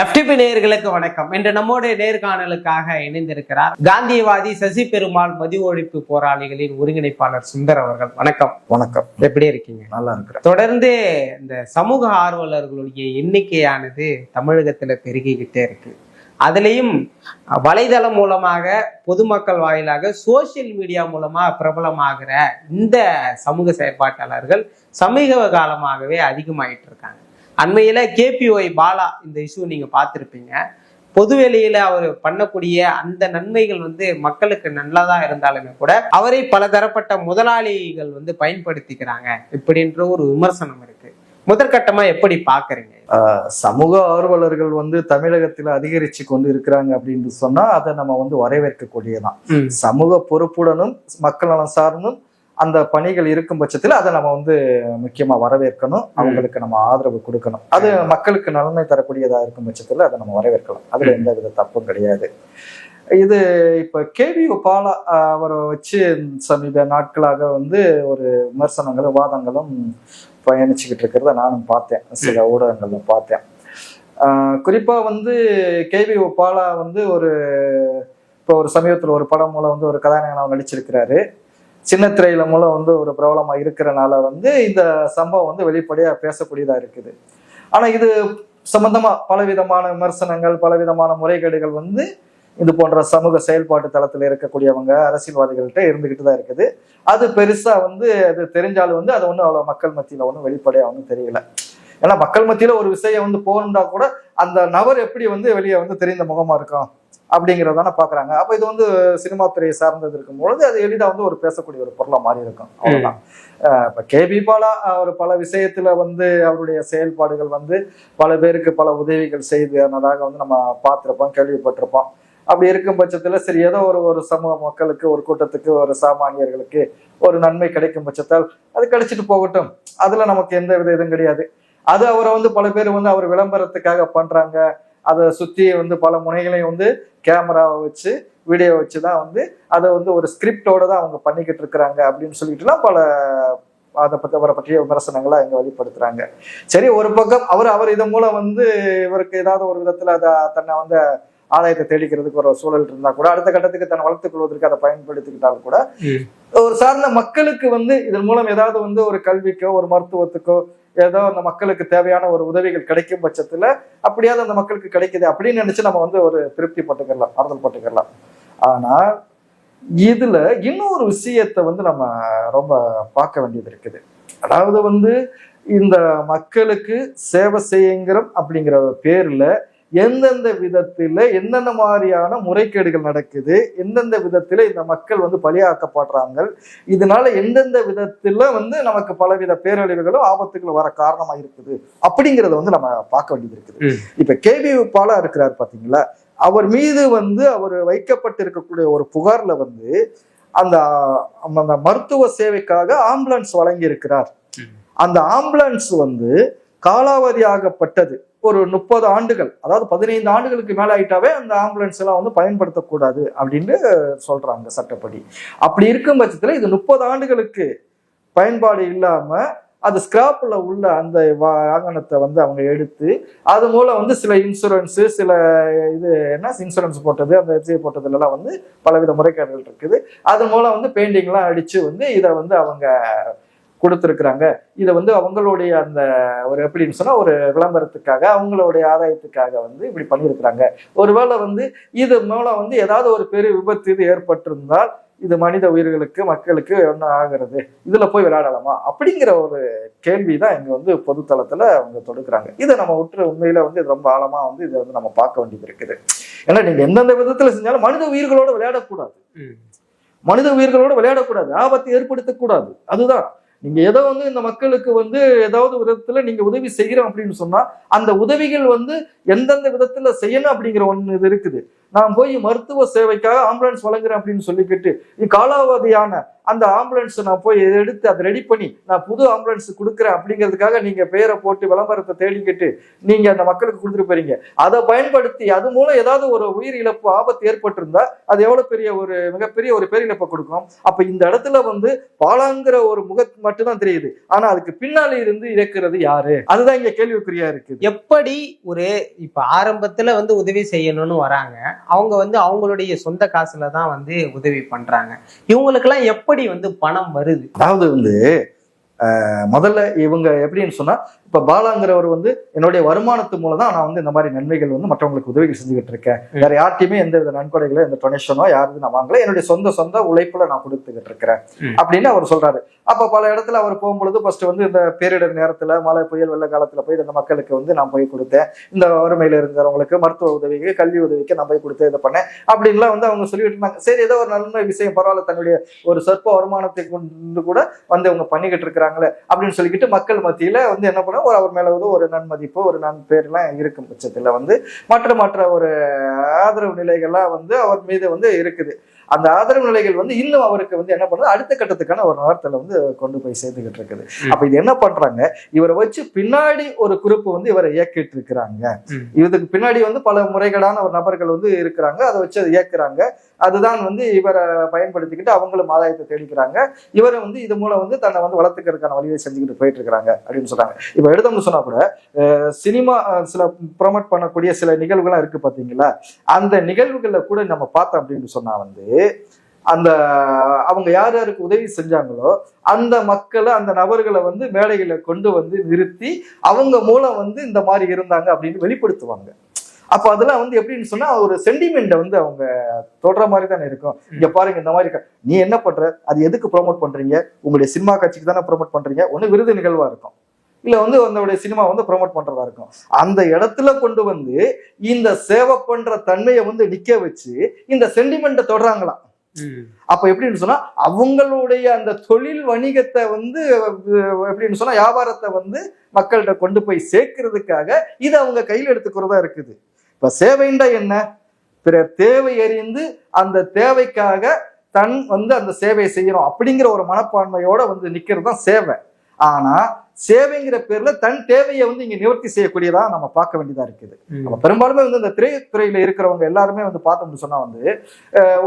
FTP நேயர்களுக்கு வணக்கம். இன்று நம்மோட நேர்காணலுக்காக இணைந்திருக்கிறார் காந்தியவாதி சசி பெருமாள் மது ஒழிப்பு போராளிகளின் ஒருங்கிணைப்பாளர் சுந்தர் அவர்கள். வணக்கம். வணக்கம். எப்படி இருக்கீங்க? நல்லா இருக்கிறேன். தொடர்ந்து இந்த சமூக ஆர்வலர்களுடைய எண்ணிக்கையானது தமிழகத்துல பெருகிக்கிட்டே இருக்கு. அதுலேயும் வலைதளம் மூலமாக பொதுமக்கள் வாயிலாக சோஷியல் மீடியா மூலமா பிரபலமாகிற இந்த சமூக செயற்பாட்டாளர்கள் சமீப காலமாகவே அதிகமாயிட்டு இருக்காங்க. அண்மையில கேபிஒய் பாலா இந்த இஷ்யூ நீங்க பார்த்திருப்பீங்க. பொதுவெளியில அவர் பண்ணக்கூடிய அந்த நன்மைகள் வந்து மக்களுக்கு நல்லதா இருந்தாலுமே கூட அவரை பலதரப்பட்ட முதலாளிகள் வந்து பயன்படுத்திக்கிறாங்க இப்படின்ற ஒரு விமர்சனம் இருக்கு. முதற்கட்டமா எப்படி பாக்குறீங்க சமூக ஆர்வலர்கள் வந்து தமிழகத்துல அதிகரிச்சு கொண்டு இருக்கிறாங்க அப்படின்னு சொன்னா அதை நம்ம வந்து வரவேற்கக்கூடியதான். சமூக பொறுப்புடனும் மக்கள் நலம் சார்ந்தும் அந்த பணிகள் இருக்கும் பட்சத்துல அதை நம்ம வந்து முக்கியமா வரவேற்கணும். அவங்களுக்கு நம்ம ஆதரவு கொடுக்கணும். அது மக்களுக்கு நன்மை தரக்கூடியதா இருக்கும் பட்சத்துல அதை நம்ம வரவேற்கலாம். அதுல எந்த வித தப்பும் கிடையாது. இது இப்ப கேவி பாலா அவரை வச்சு சமீப நாட்களாக வந்து ஒரு விமர்சனங்களும் வாதங்களும் பயணிச்சுக்கிட்டு இருக்கிறத நானும் பார்த்தேன். சில ஊடகங்கள்ல பார்த்தேன். ஆஹ் குறிப்பா வந்து கேவி பாலா வந்து ஒரு இப்போ ஒரு சமீபத்தில் ஒரு படம் மூலம் வந்து ஒரு கதாநாயகனாக நடிச்சிருக்கிறாரு. சின்ன திரையில மூலம் வந்து ஒரு பிரபலமா இருக்கிறனால வந்து இந்த சம்பவம் வந்து வெளிப்படையா பேசக்கூடியதா இருக்குது. ஆனா இது சம்பந்தமா பலவிதமான விமர்சனங்கள் பலவிதமான முறைகேடுகள் வந்து இது போன்ற சமூக செயல்பாட்டு தளத்தில் இருக்கக்கூடியவங்க அரசியல்வாதிகள்கிட்ட இருந்துகிட்டு தான் இருக்குது. அது பெருசா வந்து அது தெரிஞ்சாலும் வந்து அது ஒன்றும் அவ்வளோ மக்கள் மத்தியில் ஒன்றும் வெளிப்படையா ஒன்றும் தெரியல. ஏன்னா மக்கள் மத்தியில ஒரு விஷயம் வந்து போகணும்னா கூட அந்த நபர் எப்படி வந்து வெளியே வந்து தெரிந்த முகமா இருக்கும் அப்படிங்கிறதான பாக்குறாங்க அப்ப இது வந்து சினிமா துறையை சார்ந்தது இருக்கும் பொழுது அது எளிதா வந்து ஒரு பேசக்கூடிய ஒரு பொருளா மாறி இருக்கும். அவ்வளவுதான். அஹ் இப்ப கேபி பாலா அவர் பல விஷயத்துல வந்து அவருடைய செயல்பாடுகள் வந்து பல பேருக்கு பல உதவிகள் செய்ததாக வந்து நம்ம பார்த்திருப்போம் கேள்விப்பட்டிருப்போம். அப்படி இருக்கும் பட்சத்துல சரி ஏதோ ஒரு ஒரு சமூக மக்களுக்கு ஒரு கூட்டத்துக்கு ஒரு சாமானியர்களுக்கு ஒரு நன்மை கிடைக்கும் பட்சத்தால் அது கிடைச்சிட்டு போகட்டும். அதுல நமக்கு எந்த வித இதுவும் கிடையாது. அது அவரை வந்து பல பேர் வந்து அவர் விளம்பரத்துக்காக பண்றாங்க. அதை சுத்தி வந்து பல முனைகளையும் வந்து கேமராவை வச்சு வீடியோ வச்சு தான் வந்து அதை வந்து ஒரு ஸ்கிரிப்டோட தான் அவங்க பண்ணிக்கிட்டு இருக்கிறாங்க அப்படின்னு சொல்லிட்டுலாம் பல அதை பத்தி அவரை பற்றிய விமர்சனங்களை இங்க வெளிப்படுத்துறாங்க சரி ஒரு பக்கம் அவர் அவர் இதன் மூலம் வந்து இவருக்கு ஏதாவது ஒரு விதத்துல அதை தன்னை வந்து ஆதாயத்தை தேடிக்கிறதுக்கு ஒரு சூழல் இருந்தா கூட அடுத்த கட்டத்துக்கு தன்னை வளர்த்துக் கொள்வதற்கு அதை பயன்படுத்திக்கிட்டாலும் கூட. ஒரு சார்ந்த மக்களுக்கு வந்து இதன் மூலம் ஏதாவது வந்து ஒரு கல்விக்கோ ஒரு மருத்துவத்துக்கோ ஏதோ அந்த மக்களுக்கு தேவையான ஒரு உதவிகள் கிடைக்கும் பட்சத்துல அப்படியாவது அந்த மக்களுக்கு கிடைக்குது அப்படின்னு நினைச்சு நம்ம வந்து ஒரு திருப்தி பட்டுக்கலாம் ஆறுதல் பட்டுக்கலாம். ஆனா இதுல இன்னொரு விஷயத்தை வந்து நம்ம ரொம்ப பார்க்க வேண்டியது இருக்குது. அதாவது வந்து இந்த மக்களுக்கு சேவை செய்யுங்கிறோம் அப்படிங்கிற பேர்ல எந்தெந்த விதத்துல என்னென்ன மாதிரியான முறைகேடுகள் நடக்குது எந்தெந்த விதத்துல இந்த மக்கள் வந்து பலியாக்கப்படுறாங்க இதனால எந்தெந்த விதத்துல வந்து நமக்கு பலவித பேரழிவுகளும் ஆபத்துகளும் வர காரணமா இருக்குது அப்படிங்கறத வந்து நம்ம பார்க்க வேண்டியது இருக்குது. இப்ப கேபி பாலா இருக்கிறார் பாத்தீங்களா அவர் மீது வந்து அவர் வைக்கப்பட்டிருக்கக்கூடிய ஒரு புகார்ல வந்து அந்த அந்த மருத்துவ சேவைக்காக ஆம்புலன்ஸ் வழங்கி இருக்கிறார் ம். அந்த ஆம்புலன்ஸ் வந்து காலாவதியாகப்பட்டது ஒரு முப்பது ஆண்டுகள் அதாவது பதினைந்து ஆண்டுகளுக்கு மேல ஆயிட்டாவே அந்த ஆம்புலன்ஸ் எல்லாம் வந்து பயன்படுத்தக்கூடாது அப்படின்னு சொல்றாங்க சட்டப்படி. அப்படி இருக்கும் பட்சத்துல இது முப்பது ஆண்டுகளுக்கு பயன்பாடு இல்லாம அது ஸ்கிராப்ல உள்ள அந்த வாகனத்தை வந்து அவங்க எடுத்து அது மூலம் வந்து சில இன்சூரன்ஸு சில இது என்ன இன்சூரன்ஸ் போட்டது அந்த எஃப்சிஐ போட்டதுலலாம் வந்து பலவித முறைகேடுகள் இருக்குது. அது மூலம் வந்து பெயிண்டிங்லாம் அடித்து வந்து இதை வந்து அவங்க கொடுத்துருக்குறாங்க. இதை வந்து அவங்களுடைய அந்த ஒரு எப்படின்னு சொன்னா ஒரு விளம்பரத்துக்காக அவங்களுடைய ஆதாயத்துக்காக வந்து இப்படி பண்ணியிருக்கிறாங்க. ஒருவேளை வந்து இது மூலம் வந்து ஏதாவது ஒரு பெரிய விபத்து இது ஏற்பட்டிருந்தால் இது மனித உயிர்களுக்கு மக்களுக்கு என்ன ஆகிறது? இதுல போய் விளையாடலாமா? அப்படிங்கிற ஒரு கேள்வி தான் இங்க வந்து பொதுத்தளத்துல அவங்க தொடுக்குறாங்க. இதை நம்ம உற்று உண்மையில வந்து இது ரொம்ப ஆழமா வந்து இதை வந்து நம்ம பார்க்க வேண்டியது இருக்குது. ஏன்னா நீங்க எந்தெந்த விதத்துல செஞ்சாலும் மனித உயிர்களோட விளையாடக்கூடாது. மனித உயிர்களோட விளையாடக்கூடாது. ஆபத்தை ஏற்படுத்தக்கூடாது. அதுதான். நீங்க ஏதோ வந்து இந்த மக்களுக்கு வந்து ஏதாவது விதத்துல நீங்க உதவி செய்யறோம் அப்படின்னு சொன்னா அந்த உதவிகள் வந்து எந்தெந்த விதத்துல செய்யணும் அப்படிங்கிற ஒண்ணு இது இருக்குது. நான் போய் மருத்துவ சேவைக்காக ஆம்புலன்ஸ் வழங்குறேன் அப்படின்னு சொல்லிக்கிட்டு காலாவதியான அந்த ஆம்புலன்ஸ் நான் போய் எடுத்து அதை ரெடி பண்ணி நான் புது ஆம்புலன்ஸ் கொடுக்குறேன் அப்படிங்கிறதுக்காக நீங்க பேரை போட்டு விளம்பரத்தை தேடிக்கிட்டு நீங்க அந்த மக்களுக்கு கொடுத்துட்டு போறீங்க. அதை பயன்படுத்தி அது மூலம் ஏதாவது ஒரு உயிர் இழப்பு ஆபத்து ஏற்பட்டிருந்தா அது எவ்வளவு பெரிய ஒரு மிகப்பெரிய ஒரு பேரிழப்பை கொடுக்கும்? அப்ப இந்த இடத்துல வந்து பாலாங்கிற ஒரு முக மட்டும்தான் தெரியுது. ஆனா அதுக்கு பின்னாலே இருந்து இறக்குறது யாரு? அதுதான் இங்க கேள்விக்குறியா இருக்குது. எப்படி ஒரு இப்ப ஆரம்பத்துல வந்து உதவி செய்யணும்னு வராங்க. அவங்க வந்து அவங்களுடைய சொந்த காசுல தான் வந்து உதவி பண்றாங்க. இவங்களுக்கெல்லாம் எப்படி வந்து பணம் வருது? அதாவது வந்து முதல்ல இவங்க எப்படின்னு சொன்னா இப்ப பாலாங்கிறவர் வந்து என்னுடைய வருமானத்து மூலம் தான் நான் வந்து இந்த மாதிரி நன்மைகள் வந்து மற்றவங்களுக்கு உதவிகள் செஞ்சுக்கிட்டு இருக்கேன். வேற யார்ட்டையுமே எந்த வித நன்கொடைகளோ எந்த டொனேஷனோ யாருக்கும் நான் வாங்கல. என்னுடைய சொந்த சொந்த உழைப்புல நான் கொடுத்துக்கிட்டு இருக்கிறேன். அப்படின்னு அவர் சொல்றாரு. அப்ப பல இடத்துல அவர் போகும்பொழுது ஃபர்ஸ்ட் வந்து இந்த பேரிடர் நேரத்துல மழை புயல் வெள்ள காலத்துல போய் இந்த மக்களுக்கு வந்து நான் போய் கொடுத்தேன். இந்த வறுமையில இருக்கிறவங்களுக்கு மருத்துவ உதவிக்கு கல்வி உதவிக்கு நான் போய் கொடுத்து இதை பண்ணேன் அப்படின்லாம் வந்து அவங்க சொல்லிட்டு இருந்தாங்க. சரி ஏதோ ஒரு நல்ல விஷயம் பரவாயில்ல. தன்னுடைய ஒரு சொற்ப வருமானத்தை கொண்டு கூட வந்து அவங்க பண்ணிக்கிட்டு இருக்கிறாங்களே அப்படின்னு சொல்லிக்கிட்டு மக்கள் மத்தியில வந்து என்ன பண்ண ஒரு அவர் மேல வந்து ஒரு நன்மதிப்பு ஒரு நன்பேர்லாம் இருக்கும் பட்சத்துல வந்து மற்ற மற்ற ஒரு ஆதரவு நிலைகள்லாம் வந்து அவர் மீது வந்து இருக்குது அந்த ஆதரவு நிலைகள் வந்து இன்னும் அவருக்கு வந்து என்ன பண்ணுது அடுத்த கட்டத்துக்கான ஒரு நகரத்துல வந்து கொண்டு போய் சேர்த்துக்கிட்டு இருக்குது. அப்ப இது என்ன பண்றாங்க இவரை வச்சு பின்னாடி ஒரு குரூப் வந்து இவரை இயக்கிட்டு இருக்கிறாங்க. இதுக்கு பின்னாடி வந்து பல முறைகளான ஒரு நபர்கள் வந்து இருக்கிறாங்க அதை வச்சு அதை இயக்குறாங்க அதுதான் வந்து இவரை பயன்படுத்திக்கிட்டு அவங்களும் ஆதாயத்தை தேடிக்கிறாங்க. இவரை வந்து இது மூலம் வந்து தன்னை வந்து வளர்த்துக்கிறதுக்கான வழியை செஞ்சுக்கிட்டு போயிட்டு இருக்கிறாங்க அப்படின்னு சொல்றாங்க. இப்போ எடுத்தோம்னு சொன்னா கூட அஹ், சினிமா சில ப்ரொமோட் பண்ணக்கூடிய சில நிகழ்வுகள்லாம் இருக்கு பாத்தீங்களா? அந்த நிகழ்வுகளில் கூட நம்ம பார்த்தோம் அப்படின்னு சொன்னா வந்து அந்த அவங்க யார் யாருக்கு உதவி செஞ்சாங்களோ அந்த மக்களை அந்த நபர்களை வந்து மேடைகளை கொண்டு வந்து நிறுத்தி அவங்க மூலம் வந்து இந்த மாதிரி இருந்தாங்க அப்படின்னு வெளிப்படுத்துவாங்க. அப்ப அதெல்லாம் வந்து எப்படின்னு சொன்னா ஒரு சென்டிமெண்ட்டை வந்து அவங்க தொடர மாதிரி தானே இருக்கும். இங்க பாருங்க இந்த மாதிரி நீ என்ன பண்ற? அது எதுக்கு ப்ரோமோட் பண்றீங்க? உங்களுடைய சினிமா காட்சிக்கு தானே ப்ரோமோட் பண்றீங்க? ஒண்ணு விருது நிகழ்வா இருக்கும். இல்ல வந்து உங்களுடைய சினிமா வந்து ப்ரோமோட் பண்றதா இருக்கும். அந்த இடத்துல கொண்டு வந்து இந்த சேவை பண்ற தன்மையை வந்து நிக்க வச்சு இந்த சென்டிமெண்ட்டை தொடராங்களாம் அப்ப எப்படின்னு சொன்னா அவங்களுடைய அந்த தொழில் வணிகத்தை வந்து எப்படின்னு சொன்னா வியாபாரத்தை வந்து மக்கள்கிட்ட கொண்டு போய் சேர்க்கறதுக்காக இது அவங்க கையில் எடுத்துக்கிறதா இருக்குது. இப்ப சேவைண்டா என்ன? பிறர் தேவை அறிந்து அந்த தேவைக்காக தன் வந்து அந்த சேவையை செய்யணும் அப்படிங்கிற ஒரு மனப்பான்மையோட வந்து நிக்கிறது தான் சேவை. ஆனா சேவைங்கிற பேர்ல தன் தேவையை வந்து இங்க நிவர்த்தி செய்யக்கூடியதா நம்ம பார்க்க வேண்டியதா இருக்குது. நம்ம பெரும்பாலுமே வந்து இந்த திரைத்துறையில இருக்கிறவங்க எல்லாருமே வந்து பார்த்தோம்னு சொன்னா வந்து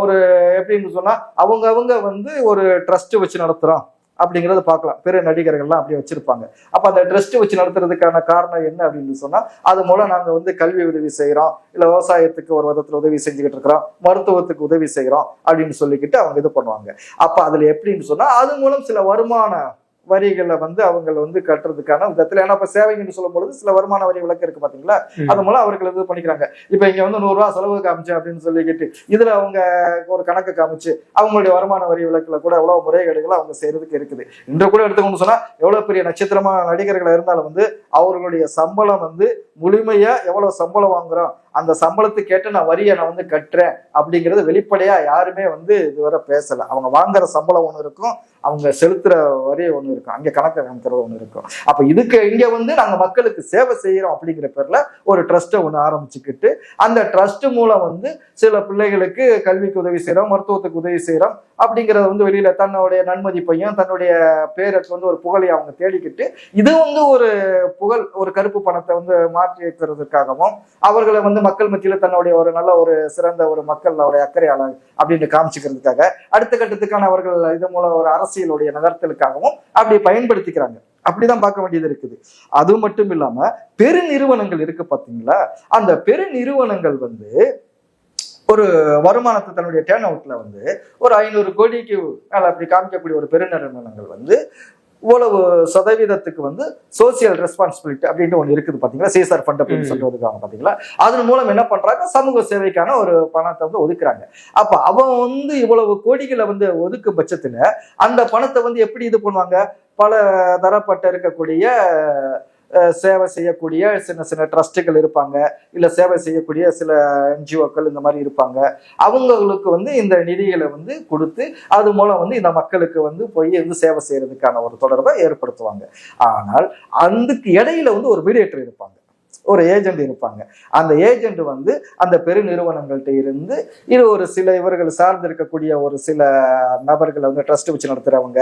ஒரு எப்படின்னு சொன்னா அவங்க அவங்க வந்து ஒரு ட்ரஸ்ட் வச்சு நடத்துறோம். அப்படிங்கிறத பார்க்கலாம். பெரிய நடிகர்கள்லாம் அப்படியே வச்சிருப்பாங்க. அப்போ அந்த ட்ரஸ்ட் வச்சு நடத்துறதுக்கான காரணம் என்ன அப்படின்னு சொன்னால் அது மூலம் நாங்கள் வந்து கல்வி உதவி செய்கிறோம் இல்லை விவசாயத்துக்கு ஒரு விதத்தில் உதவி செஞ்சுக்கிட்டு இருக்கிறோம் மருத்துவத்துக்கு உதவி செய்கிறோம் அப்படின்னு சொல்லிக்கிட்டு அவங்க இது பண்ணுவாங்க. அப்போ அதில் எப்படின்னு சொன்னால் அது மூலம் சில வருமான வரிகளை வந்து அவங்க வந்து கட்டுறதுக்கான விதத்துல. ஏன்னா இப்ப சேவைங்கன்னு சொல்லும் பொழுது சில வருமான வரி விலக்கு இருக்கு பாத்தீங்களா? அது மூலம் அவர்கள் இது பண்ணிக்கிறாங்க. இப்ப இங்க வந்து நூறு ரூபாய் செலவு காமிச்சு அப்படின்னு சொல்லிக்கிட்டு இதுல அவங்க ஒரு கணக்கு காமிச்சு அவங்களுடைய வருமான வரி விலக்குல கூட எவ்வளவு முறைகேடுகள் அவங்க செய்யறதுக்கு இருக்குது. இன்று கூட எடுத்துக்கொண்டு சொன்னா எவ்வளவு பெரிய நட்சத்திரமான நடிகர்கள் இருந்தாலும் வந்து அவர்களுடைய சம்பளம் வந்து முழுமையா எவ்வளவு சம்பளம் வாங்குறோம் அந்த சம்பளத்துக்கு கேட்டு நான் வரியை நான் வந்து கட்டுறேன் அப்படிங்கிறது வெளிப்படையா யாருமே வந்து இதுவரை பேசல. அவங்க வாங்குற சம்பளம் ஒன்று இருக்கும் அவங்க செலுத்துற வரி ஒன்று இருக்கும் அங்கே கணக்கை காமிக்கிறது ஒன்று இருக்கும். அப்ப இதுக்கு இங்க வந்து நாங்கள் மக்களுக்கு சேவை செய்யறோம் அப்படிங்கிற பேர்ல ஒரு ட்ரஸ்ட்டை ஒன்று ஆரம்பிச்சுக்கிட்டு அந்த ட்ரஸ்ட் மூலம் வந்து சில பிள்ளைகளுக்கு கல்விக்கு உதவி செய்யறோம் மருத்துவத்துக்கு உதவி செய்யறோம். அப்படிங்கறத வந்து வெளியில தன்னுடைய நன்மதிப்பையும் தன்னுடைய பேருக்கு வந்து ஒரு புகழையும் அவங்க தேடிக்கிட்டு இது வந்து ஒரு புகழ் ஒரு கருப்பு பணத்தை வந்து மாற்றி வைக்கிறதுக்காகவும் அவர்களை வந்து மக்கள் மத்தியில தன்னுடைய ஒரு நல்ல ஒரு சிறந்த ஒரு மக்களுடைய அக்கறையாளர் அப்படின்னு காமிச்சுக்கிறதுக்காக அடுத்த கட்டத்துக்கான அவர்கள் இது மூலம் ஒரு அரசியலுடைய நகர்த்தலுக்காகவும் அப்படி பயன்படுத்திக்கிறாங்க. அப்படிதான் பார்க்க வேண்டியது இருக்குது. அது மட்டும் இல்லாம பெருநிறுவனங்கள் இருக்கு பாத்தீங்களா? அந்த பெருநிறுவனங்கள் வந்து ஒரு வருமானத்தை தன்னுடைய டேர்ன் அவுட்ல வந்து ஒரு ஐநூறு கோடிக்கு மேல அப்படி காமிக்கக்கூடிய ஒரு பெருநிறுவனங்கள் வந்து இவ்வளவு சதவீதத்துக்கு வந்து சோசியல் ரெஸ்பான்சிபிலிட்டி அப்படின்ட்டு ஒன்று இருக்குது பாத்தீங்களா? சீசார் ஃபண்ட் அப்படின்னு ஒதுக்குறாங்க பாத்தீங்களா? அதன் மூலம் என்ன பண்றாங்க? சமூக சேவைக்கான ஒரு பணத்தை வந்து ஒதுக்குறாங்க. அப்ப அவன் வந்து இவ்வளவு கோடிகளை வந்து ஒதுக்கும் பட்சத்துல அந்த பணத்தை வந்து எப்படி இது பண்ணுவாங்க? பல தரப்பட்ட இருக்கக்கூடிய சேவை செய்யக்கூடிய சின்ன சின்ன ட்ரஸ்ட்டுகள் இருப்பாங்க. இல்லை சேவை செய்யக்கூடிய சில என்ஜிஓக்கள் இந்த மாதிரி இருப்பாங்க. அவங்களுக்கு வந்து இந்த நிதிகளை வந்து கொடுத்து அது மூலம் வந்து இந்த மக்களுக்கு வந்து போய் வந்து சேவை செய்யறதுக்கான ஒரு தொடர்பை ஏற்படுத்துவாங்க. ஆனால் அதுக்கு இடையில வந்து ஒரு மீடியேட்டர் இருப்பாங்க. ஒரு ஏஜென்ட் இருப்பாங்க. அந்த ஏஜென்ட் வந்து அந்த பெருநிறுவனங்கள்ட்ட இருந்து இது ஒரு சில இவர்கள் சார்ந்து இருக்கக்கூடிய ஒரு சில நபர்களை வந்து ட்ரஸ்ட் வச்சு நடத்துறவங்க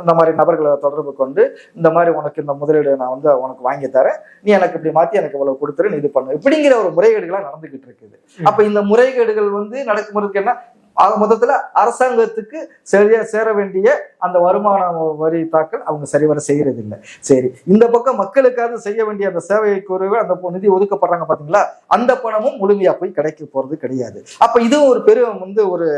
இந்த மாதிரி நபர்களை தொடர்பு கொண்டு இந்த மாதிரி உனக்கு இந்த முதலீடு நான் வந்து உனக்கு வாங்கி தரேன். நீ எனக்கு இப்படி மாத்தி எனக்கு இவ்வளவு கொடுத்துரு நீ இது பண்ணு. இப்படிங்கிற ஒரு முறைகேடுகளா நடந்துகிட்டு இருக்குது. அப்ப இந்த முறைகேடுகள் வந்து நடக்கும்போதுக்கு என்ன? ஆக மொத்தத்துல அரசாங்கத்துக்கு சரியா சேர வேண்டிய அந்த வருமான வரி தாக்கல் அவங்க சரிவர செய்யறது இல்லை சரி இந்த பக்கம் மக்களுக்காக செய்ய வேண்டிய அந்த சேவை குறைவு அந்த நிதி ஒதுக்கப்படுறாங்க பாத்தீங்களா? அந்த பணமும் முழுமையா போய் கிடைக்க போறது கிடையாது. அப்ப இதுவும் ஒரு பெரும் வந்து ஒரு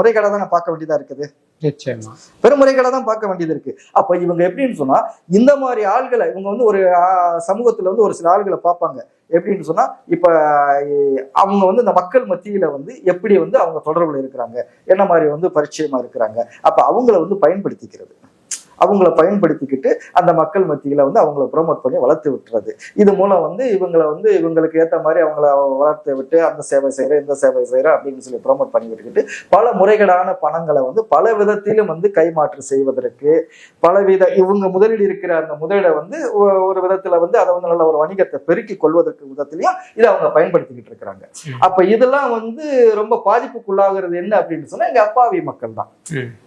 முறைகேடா தான் பார்க்க வேண்டியதா இருக்குது? நிச்சயமா. பெருமுறைகளை தான் பார்க்க வேண்டியது இருக்கு. அப்ப இவங்க எப்படின்னு சொன்னா இந்த மாதிரி ஆள்களை இவங்க வந்து ஒரு சமூகத்துல வந்து ஒரு சில ஆள்களை பார்ப்பாங்க. எப்படின்னு சொன்னா இப்ப அவங்க வந்து இந்த மக்கள் மத்தியில வந்து எப்படி வந்து அவங்க தொடர்புல இருக்கிறாங்க? என்ன மாதிரி வந்து பரிச்சயமா இருக்கிறாங்க? அப்ப அவங்கள வந்து பயன்படுத்திக்கிறது. அவங்கள பயன்படுத்திக்கிட்டு அந்த மக்கள் மத்தியில வந்து அவங்கள ப்ரோமோட் பண்ணி வளர்த்து விட்டுறது இது மூலம் வந்து இவங்களை வந்து இவங்களுக்கு ஏத்த மாதிரி அவங்கள வளர்த்து விட்டு அந்த சேவை செய்யற இந்த சேவை செய்யற அப்படின்னு சொல்லி ப்ரோமோட் பண்ணி விட்டுக்கிட்டு பல முறைகேடான பணங்களை வந்து பல விதத்திலும் வந்து கைமாற்று செய்வதற்கு பலவித இவங்க முதலீடு இருக்கிற அந்த முதலீடை வந்து ஒரு விதத்துல வந்து அதை வந்து நல்ல ஒரு வணிகத்தை பெருக்கி கொள்வதற்கு விதத்திலையும் இதை அவங்க பயன்படுத்திக்கிட்டு இருக்கிறாங்க. அப்ப இதெல்லாம் வந்து ரொம்ப பாதிப்புக்குள்ளாகிறது என்ன அப்படின்னு சொன்னா இங்க அப்பாவி மக்கள் தான்.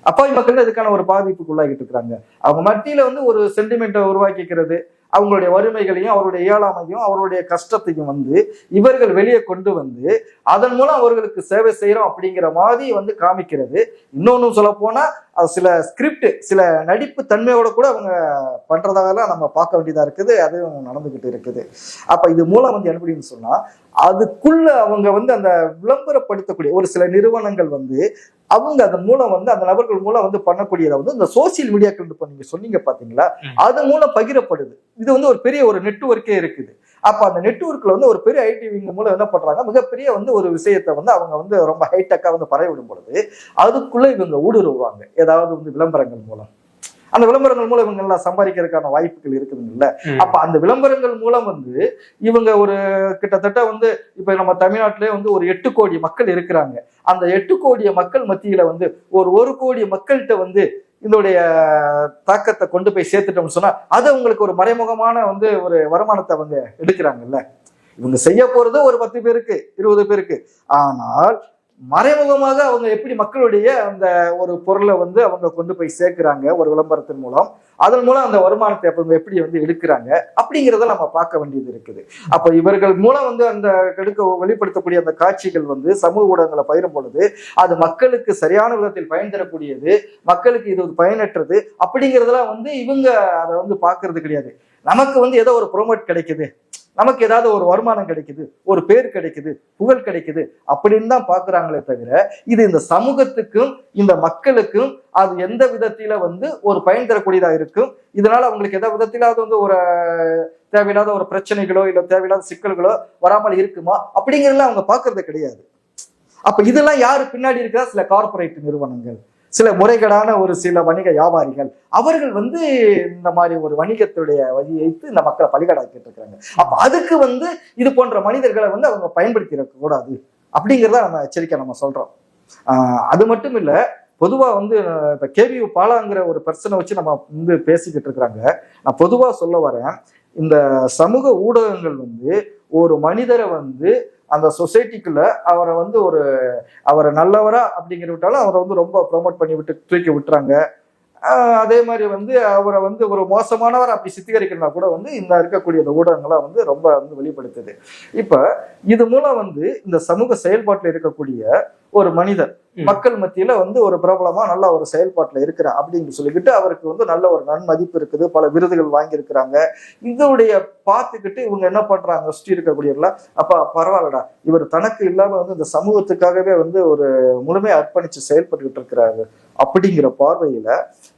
அப்பாவி மக்கள் இதுக்கான ஒரு பாதிப்புக்குள்ளாகிட்டு இருக்கிறாங்க அவங்க மத்தியில வந்து ஒரு சென்டிமெண்ட்டை உருவாக்கிக்கிறது அவங்களுடைய வறுமைகளையும் அவருடைய இயலாமையும் அவருடைய கஷ்டத்தையும் வந்து இவர்கள் வெளியே கொண்டு வந்து அதன் மூலம் அவர்களுக்கு சேவை செய்யறோம் அப்படிங்கிற மாதிரி வந்து காமிக்கிறது. இன்னொன்னு சொல்ல போனால் அது சில ஸ்கிரிப்ட் சில நடிப்பு தன்மையோட கூட அவங்க பண்றதாகலாம் நம்ம பார்க்க வேண்டியதா இருக்குது அதுவும் நடந்துகிட்டு இருக்குது. அப்ப இது மூலம் வந்து எப்படின்னு சொன்னா அதுக்குள்ள அவங்க வந்து அந்த விளம்பரப்படுத்தக்கூடிய ஒரு சில நிறுவனங்கள் வந்து அவங்க அதன் மூலம் வந்து அந்த நபர்கள் மூலம் வந்து பண்ணக்கூடியதை வந்து இந்த சோசியல் மீடியாக்கள் இப்ப நீங்க சொன்னீங்க பாத்தீங்களா. அது மூலம் பகிரப்படுது. இது வந்து ஒரு பெரிய ஒரு நெட்வொர்க்கே இருக்குது. அப்ப அந்த நெட்வொர்க்ல வந்து ஒரு பெரிய ஐடி விங் மூலம் என்ன பண்றாங்க? மிகப்பெரிய வந்து ஒரு விஷயத்தை வந்து அவங்க வந்து ரொம்ப ஹைடெக்கா வந்து பரவி விடும் பொழுது அதுக்குள்ள இவங்க ஊடுருவாங்க. ஏதாவது வந்து விளம்பரங்கள் மூலம். அந்த விளம்பரங்கள் மூலம் இவங்க எல்லாம் சம்பாதிக்கிறதுக்கான வாய்ப்புகள் இருக்குதுங்கல்ல. அப்ப அந்த விளம்பரங்கள் மூலம் வந்து இவங்க ஒரு கிட்டத்தட்ட வந்து இப்ப நம்ம தமிழ்நாட்டிலே வந்து ஒரு எட்டு கோடி மக்கள் இருக்கிறாங்க. அந்த எட்டு கோடிய மக்கள் மத்தியில வந்து ஒரு ஒரு கோடி மக்கள்கிட்ட வந்து இதனுடைய தாக்கத்தை கொண்டு போய் சேர்த்துட்டோம்னு சொன்னா அது அவங்களுக்கு ஒரு மறைமுகமான வந்து ஒரு வருமானத்தை அவங்க எடுக்கிறாங்கல்ல. இவங்க செய்ய போறது ஒரு பத்து பேருக்கு இருபது பேருக்கு. ஆனால் மறைமுகமாக அவங்க எப்படி மக்களுடைய அந்த ஒரு பொருளை வந்து அவங்க கொண்டு போய் சேர்க்கிறாங்க ஒரு விளம்பரத்தின் மூலம் அதன் மூலம் அந்த வருமானத்தை அவங்க எப்படி வந்து எடுக்கிறாங்க அப்படிங்கிறத நம்ம பார்க்க வேண்டியது இருக்குது. அப்ப இவர்கள் மூலம் வந்து அந்த எடுக்க வெளிப்படுத்தக்கூடிய அந்த காட்சிகள் வந்து சமூக ஊடகங்களை பயிரும் பொழுது அது மக்களுக்கு சரியான விதத்தில் பயன் தரக்கூடியது மக்களுக்கு இது ஒரு பயனற்றது அப்படிங்கிறதெல்லாம் வந்து இவங்க அதை வந்து பார்க்கறது கிடையாது. நமக்கு வந்து ஏதோ ஒரு ப்ரோமோட் கிடைக்குது. நமக்கு ஏதாவது ஒரு வருமானம் கிடைக்குது ஒரு பேர் கிடைக்குது புகழ் கிடைக்குது அப்படின்னு தான் பாக்குறாங்களே தவிர இது இந்த சமூகத்துக்கும் இந்த மக்களுக்கும் அது எந்த விதத்தில வந்து ஒரு பயன் தரக்கூடியதா இருக்கும். இதனால அவங்களுக்கு எந்த விதத்திலாவது வந்து ஒரு தேவையில்லாத ஒரு பிரச்சனைகளோ இல்ல தேவையில்லாத சிக்கல்களோ வராமல் இருக்குமா? அப்படிங்கிறதுல அவங்க பாக்குறது கிடையாது. அப்ப இதெல்லாம் யாரு பின்னாடி இருக்கா சில கார்ப்பரேட் நிறுவனங்கள். சில முறைகேடான ஒரு சில வணிக வியாபாரிகள் அவர்கள் வந்து இந்த மாதிரி ஒரு வணிகத்துடைய வழியை வைத்து இந்த மக்களை பலிகடாக்கிட்டு இருக்கிறாங்க. அப்ப அதுக்கு வந்து இது போன்ற மனிதர்களை வந்து அவங்க பயன்படுத்தி கூடாது. அப்படிங்கிறத நம்ம எச்சரிக்கை நம்ம சொல்றோம். அது மட்டும் இல்ல பொதுவா வந்து இப்ப கேவி பாலாங்கிற ஒரு பர்சனை வச்சு நம்ம வந்து பேசிக்கிட்டு இருக்கிறாங்க. நான் பொதுவா சொல்ல வரேன் இந்த சமூக ஊடகங்கள் வந்து ஒரு மனிதரை வந்து அந்த சொசைட்டிக்குள்ள அவரை வந்து ஒரு அவரை நல்லவரா அப்படிங்கிற விட்டாலும் அவரை வந்து ரொம்ப ப்ரொமோட் பண்ணி விட்டு தூக்கி விட்டுறாங்க. அதே மாதிரி வந்து அவரை வந்து ஒரு மோசமானவர் அப்படி சித்தரிக்கணும்னா கூட வந்து இந்த இருக்கக்கூடிய இந்த ஊடகங்களை வந்து ரொம்ப வந்து வெளிப்படுத்துது. இப்போ இது மூலம் வந்து இந்த சமூக செயல்பாட்டில் இருக்கக்கூடிய ஒரு மனிதர். மக்கள் மத்தியில வந்து ஒரு பிரபலமா நல்ல ஒரு செயல்பாட்டுல இருக்கிறார் அப்படின்னு சொல்லிக்கிட்டு அவருக்கு வந்து நல்ல ஒரு நன்மதிப்பு இருக்குது. பல விருதுகள் வாங்கியிருக்கிறாங்க. இதனுடைய பார்த்துக்கிட்டு இவங்க என்ன பண்றாங்க? சுற்றி இருக்கக்கூடியவர்களா? அப்ப பரவாயில்லடா. இவர் தனக்கு இல்லாம வந்து இந்த சமூகத்துக்காகவே வந்து ஒரு முழுமையா அர்ப்பணிச்சு செயல்பட்டுக்கிட்டு இருக்கிறாரு. அப்படிங்கிற பார்வையில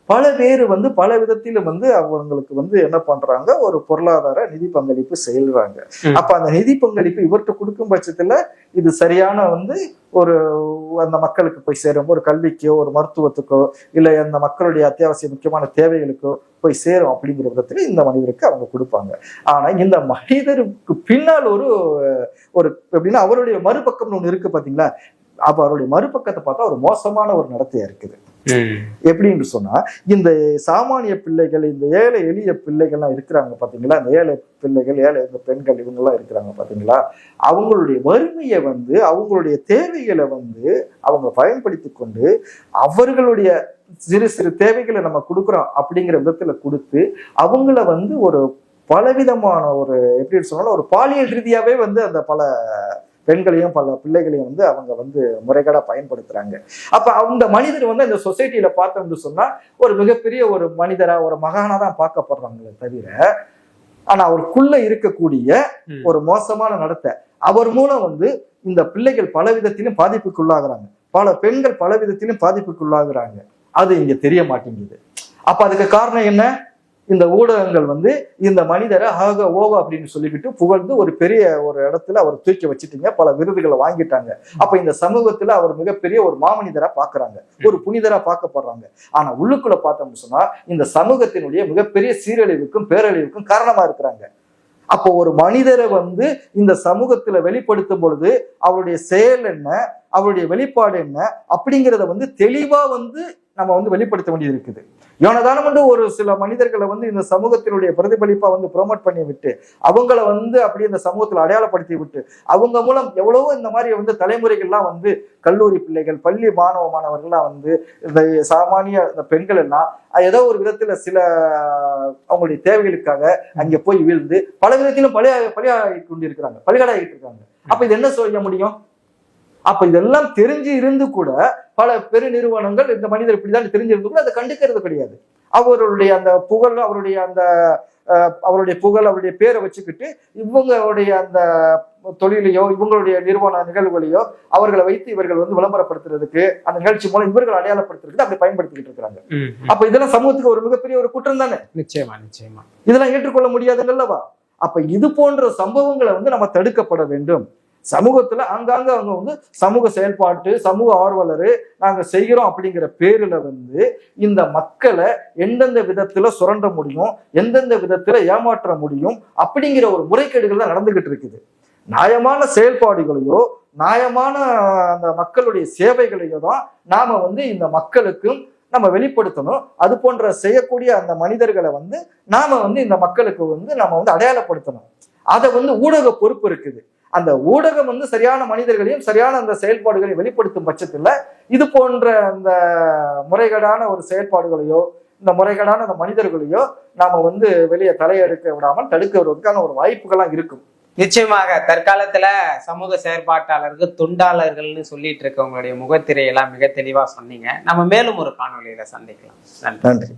பல பேர் வந்து பல விதத்திலும் வந்து அவங்களுக்கு வந்து என்ன பண்றாங்க? ஒரு பொருளாதார நிதி பங்களிப்பு செய்யறாங்க. அப்ப அந்த நிதி பங்களிப்பு இவர்கிட்ட கொடுக்கும் பட்சத்துல இது சரியான வந்து ஒரு அந்த மக்களுக்கு போய் சேரும். ஒரு கல்விக்கோ ஒரு மருத்துவத்துக்கோ இல்லை அந்த மக்களுடைய அத்தியாவசிய முக்கியமான தேவைகளுக்கோ போய் சேரும் அப்படிங்கிற விதத்துல இந்த மனிதருக்கு அவங்க கொடுப்பாங்க. ஆனா இந்த மனிதருக்கு பின்னால் ஒரு ஒரு எப்படின்னா அவருடைய மறுபக்கம்னு ஒண்ணு இருக்கு பாத்தீங்களா? அப்ப அவருடைய மறுபக்கத்தை பார்த்தா ஒரு மோசமான ஒரு நடத்தையா இருக்குது. எப்படின்னு சொன்னா இந்த சாமானிய பிள்ளைகள் இந்த ஏழை எளிய பிள்ளைகள்லாம் இருக்கிறாங்க பாத்தீங்களா? இந்த ஏழை பிள்ளைகள் ஏழை இந்த பெண்கள் இவங்கெல்லாம் இருக்கிறாங்க பாத்தீங்களா? அவங்களுடைய வறுமையை வந்து அவங்களுடைய தேவைகளை வந்து அவங்க பயன்படுத்தி கொண்டு அவர்களுடைய சிறு சிறு தேவைகளை நம்ம கொடுக்குறோம் அப்படிங்கிற விதத்துல கொடுத்து அவங்கள வந்து ஒரு பலவிதமான ஒரு எப்படி சொன்னாலும் ஒரு பாலியல் ரீதியாவே வந்து அந்த பல பெண்களையும் பல பிள்ளைகளையும் வந்து அவங்க வந்து முறைகேடா பயன்படுத்துறாங்க. அப்ப அந்த மனிதர் வந்து இந்த சொசைட்டியில பார்த்தோம்னு சொன்னா ஒரு மிகப்பெரிய ஒரு மனிதரா ஒரு மகானா தான் பார்க்கப்படுறாங்களே தவிர ஆனா அவருக்குள்ள இருக்கக்கூடிய. ஒரு மோசமான நடத்தை அவர் மூலம் வந்து இந்த பிள்ளைகள் பல விதத்திலும் பாதிப்புக்குள்ளாகிறாங்க. பல பெண்கள் பல விதத்திலும் பாதிப்புக்குள்ளாகிறாங்க. அது இங்க தெரிய மாட்டேங்குது. அப்ப அதுக்கு காரணம் என்ன? இந்த ஊடகங்கள் வந்து இந்த மனிதரை ஆக ஓக அப்படின்னு சொல்லிக்கிட்டு புகழ்ந்து ஒரு பெரிய ஒரு இடத்துல அவர் தூக்கி வச்சுட்டீங்க பல விருதுகளை வாங்கிட்டாங்க. அப்ப இந்த சமூகத்துல அவர் மிகப்பெரிய ஒரு மாமனிதரா பாக்குறாங்க ஒரு புனிதரா பார்க்கப்படுறாங்க. ஆனா உள்ளுக்குள்ள பார்த்தோம்னு சொன்னா இந்த சமூகத்தினுடைய மிகப்பெரிய சீரழிவுக்கும் பேரழிவுக்கும் காரணமா இருக்கிறாங்க. அப்போ ஒரு மனிதரை வந்து இந்த சமூகத்துல வெளிப்படுத்தும் பொழுது அவருடைய செயல் என்ன அவருடைய வெளிப்பாடு என்ன அப்படிங்கிறத வந்து தெளிவா வந்து நம்ம வந்து வெளிப்படுத்த வேண்டியது இருக்குது. யோனதானம் வந்து ஒரு சில மனிதர்களை வந்து இந்த சமூகத்தினுடைய பிரதிபலிப்பா வந்து ப்ரொமோட் பண்ணி விட்டு அவங்கள வந்து அப்படியே இந்த சமூகத்தில் அடையாளப்படுத்தி விட்டு அவங்க மூலம் எவ்வளவோ இந்த மாதிரி வந்து தலைமுறைகள்லாம் வந்து கல்லூரி பிள்ளைகள் பள்ளி மாணவ மாணவர்கள்லாம் வந்து இந்த சாமானிய இந்த பெண்கள் எல்லாம் ஏதோ ஒரு விதத்துல சில அவங்களுடைய தேவைகளுக்காக அங்க போய் வீழ்ந்து பல விதத்திலும் பழைய பழியாகி கொண்டிருக்கிறாங்க பலிகடாகிட்டு இருக்காங்க. அப்ப இது என்ன சொல்ல முடியும்? அப்ப இதெல்லாம் தெரிஞ்சு இருந்து கூட பல பெரு நிறுவனங்கள் இந்த மனிதர் இப்படிதான் தெரிஞ்சிருந்து கூட அதை கண்டுக்கிறது கிடையாது. அவருடைய அந்த புகழ் அவருடைய அந்த அவருடைய புகழ் அவருடைய பேரை வச்சுக்கிட்டு இவங்களுடைய அந்த தொழிலையோ இவங்களுடைய நிறுவன நிகழ்வுகளையோ அவர்களை வைத்து இவர்கள் வந்து விளம்பரப்படுத்துறதுக்கு அந்த நிகழ்ச்சி மூலம் இவர்கள் அடையாளப்படுத்துறதுக்கு அப்படி பயன்படுத்திக்கிட்டு இருக்காங்க அப்ப இதெல்லாம் சமூகத்துக்கு ஒரு மிகப்பெரிய ஒரு குற்றம் தானே? நிச்சயமா நிச்சயமா. இதெல்லாம் ஏற்றுக்கொள்ள முடியாதுங்கல்லவா? அப்ப இது போன்ற சம்பவங்களை வந்து நம்ம தடுக்கப்பட வேண்டும். சமூகத்துல ஆங்காங்க அவங்க வந்து சமூக செயல்பாட்டு சமூக ஆர்வலர் நாங்க செய்கிறோம் அப்படிங்கிற பேர்ல வந்து இந்த மக்களை எந்தெந்த விதத்துல சுரண்ட முடியும் எந்தெந்த விதத்துல ஏமாற்ற முடியும் அப்படிங்கிற ஒரு முறைகேடுகள் தான் நடந்துகிட்டு இருக்குது. நியாயமான செயல்பாடுகளையோ நியாயமான அந்த மக்களுடைய சேவைகளையோ தான் நாம வந்து இந்த மக்களுக்கும் நம்ம வெளிப்படுத்தணும். அது போன்ற செய்யக்கூடிய அந்த மனிதர்களை வந்து நாம வந்து இந்த மக்களுக்கு வந்து நம்ம வந்து அடையாளப்படுத்தணும். அதை வந்து ஊடக பொறுப்பு இருக்குது. அந்த ஊடகம் வந்து சரியான மனிதர்களையும் சரியான அந்த செயல்பாடுகளையும் வெளிப்படுத்தும் பட்சத்துல இது போன்ற அந்த முறைகேடான ஒரு செயல்பாடுகளையோ இந்த முறைகேடான அந்த மனிதர்களையோ நாம வந்து வெளியே தலையெடுக்க விடாமல் தடுக்கிறதுக்கான ஒரு வாய்ப்புகள்லாம் இருக்கும். நிச்சயமாக தற்காலத்துல சமூக செயற்பாட்டாளர்கள் தொண்டாளர்கள்னு சொல்லிட்டு இருக்கவங்களுடைய முகத்திரையெல்லாம் மிக தெளிவா சொன்னீங்க. நம்ம மேலும் ஒரு காணொளியில சந்திக்கலாம். நன்றி.